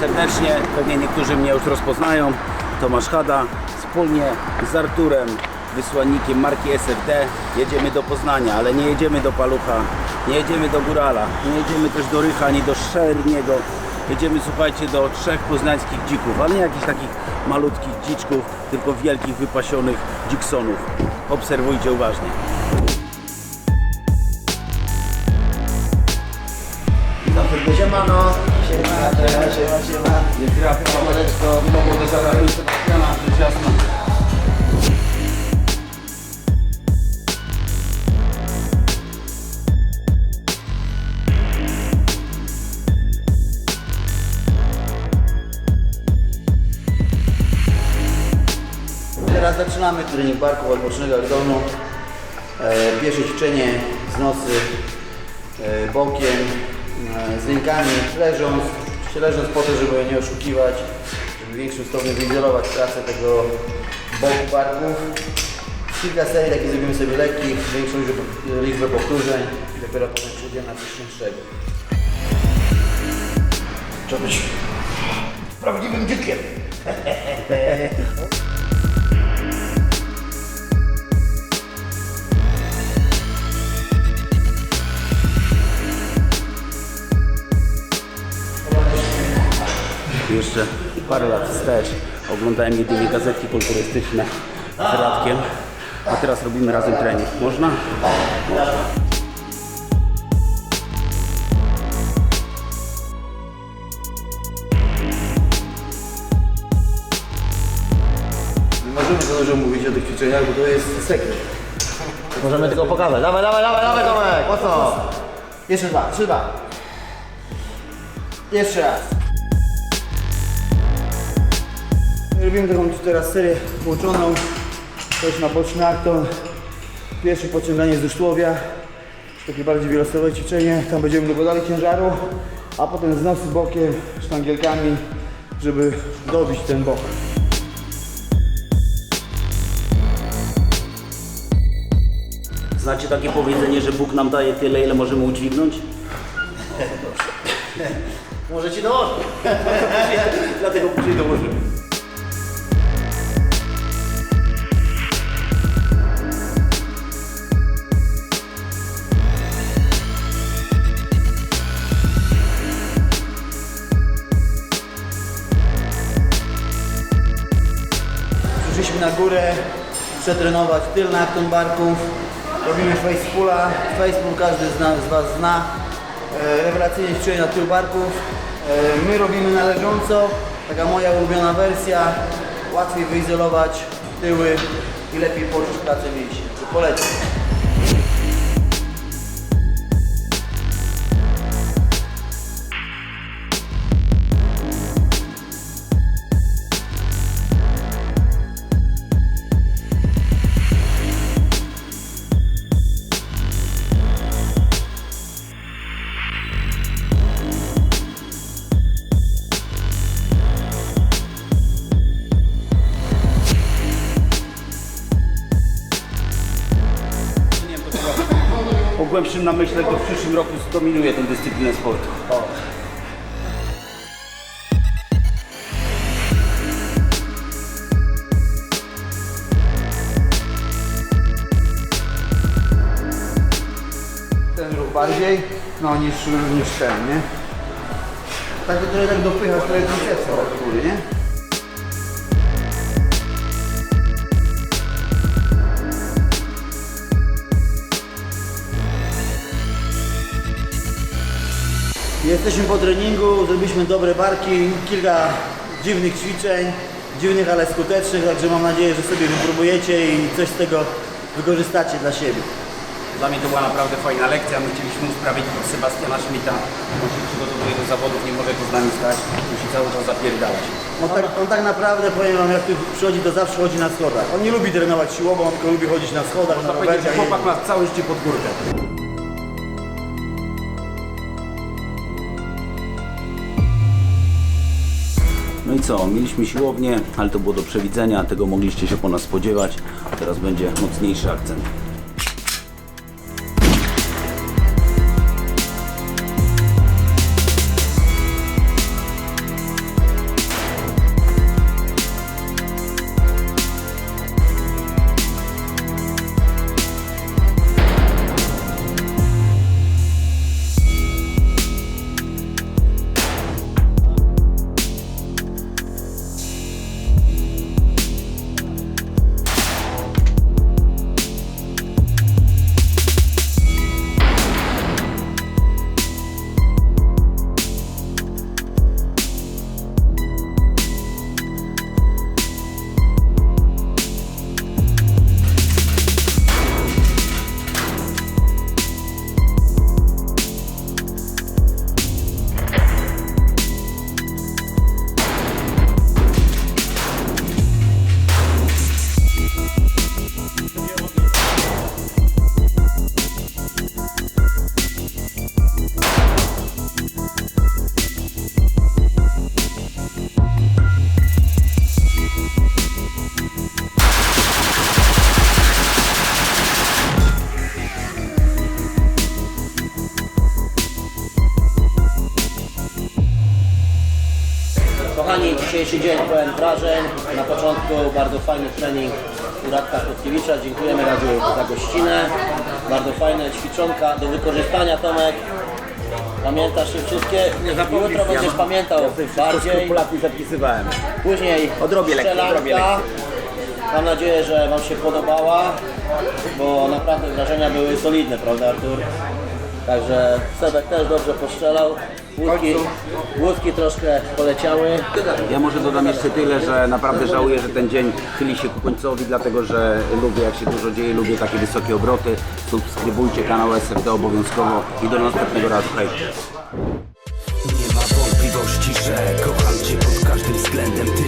serdecznie. Pewnie niektórzy mnie już rozpoznają. Tomasz Hada. Wspólnie z Arturem, wysłannikiem marki SFD, jedziemy do Poznania, ale nie jedziemy do Palucha, nie jedziemy do Górala, nie jedziemy też do Rycha, ani do Szerniego. Jedziemy, słuchajcie, do trzech poznańskich dzików, ale nie jakichś takich malutkich dziczków, tylko wielkich, wypasionych dziksonów. Obserwujcie uważnie. Siemano. Siema, siema, siema, siema. Jest Rafał, Siemaneczko. Pomogę zaraz Sebastiana, rzecz jasna. Teraz zaczynamy trening barków odbocznego agdonu. E, pierwsze ćwiczenie z nocy e, bokiem, z rękami, leżąc. Leżąc po to, żeby nie oszukiwać, żeby w większym stopniu wyizolować pracę tego boku barków. Kilka serii takich zrobimy sobie lekkich, większą liczbę powtórzeń i dopiero potem przejdziemy na coś cięższego. Trzeba być prawdziwym dzikiem. Jeszcze parę lat wstecz oglądałem jedynie gazetki kulturystyczne z Radkiem, a teraz robimy razem trening. Można? Nie możemy za dużo mówić o tych ćwiczeniach, bo to jest sekret. Możemy tylko pokazać. Dawaj, dawaj, dawaj, dawaj, Tomek, mocno. Jeszcze dwa, trzy, dwa. Jeszcze raz. Robimy taką teraz serię połączoną. To jest na boczny akton. Pierwsze podciąganie z dusztłowia. Takie bardziej wielostowe ćwiczenie. Tam będziemy dokładali ciężaru. A potem z nosy bokiem, sztangielkami, żeby dobić ten bok. Znacie takie powiedzenie, że Bóg nam daje tyle, ile możemy udźwignąć? Może ci dołożę. Dlatego później dołożymy. Górę, przetrenować tylny akton barków. Robimy face pulla. Face pull każdy z, nas, z Was zna. E, rewelacyjnie ćwiczenie na tył barków. E, my robimy na leżąco. Taka moja ulubiona wersja. Łatwiej wyizolować tyły i lepiej poczuć pracę mięśni. Polecam. Po głębszym namyśle to w przyszłym roku zdominuje tę dyscyplinę sportu. Ten ruch bardziej, no niż, niż ten, nie? Tak to trochę tak dopychasz trochę tricepsa do góry, nie? Jesteśmy po treningu, zrobiliśmy dobre barki, kilka dziwnych ćwiczeń, dziwnych, ale skutecznych, także mam nadzieję, że sobie wypróbujecie i coś z tego wykorzystacie dla siebie. Dla mnie to była naprawdę fajna lekcja. My chcieliśmy usprawiedliwić Sebastiana Schmidta. On się przygotowuje do zawodów, nie może tu z nami stać. Musi cały czas zapierdalać. On tak, on tak naprawdę, powiem wam, jak tu przychodzi, to zawsze chodzi na schodach. On nie lubi trenować siłowo, on tylko lubi chodzić na schodach, na Można że rowerze. chłopak ma całe życie pod górkę. No i co, mieliśmy siłownię, ale to było do przewidzenia, tego mogliście się po nas spodziewać. Teraz będzie mocniejszy akcent. Dzisiejszy dzień pełen wrażeń. Na początku bardzo fajny trening u Radka Kotkiewicza. Dziękujemy Radziu za gościnę. Bardzo fajne ćwiczonka do wykorzystania Tomek. Pamiętasz je wszystkie? Jutro będziesz pamiętał bardziej. skrupulatnie zapisywałem. Później Odrobię lekcję, strzelanka. odrobię lekcję. Mam nadzieję, że Wam się podobała, bo naprawdę wrażenia były solidne, prawda Artur? Także Sebek też dobrze postrzelał. Łódki, łódki troszkę poleciały. Ja może dodam jeszcze tyle, że naprawdę żałuję, że ten dzień chyli się ku końcowi, dlatego że lubię jak się dużo dzieje, lubię takie wysokie obroty. Subskrybujcie kanał SFD obowiązkowo i do następnego razu. Hej! Nie ma wątpliwości, że kocham cię pod każdym względem Ty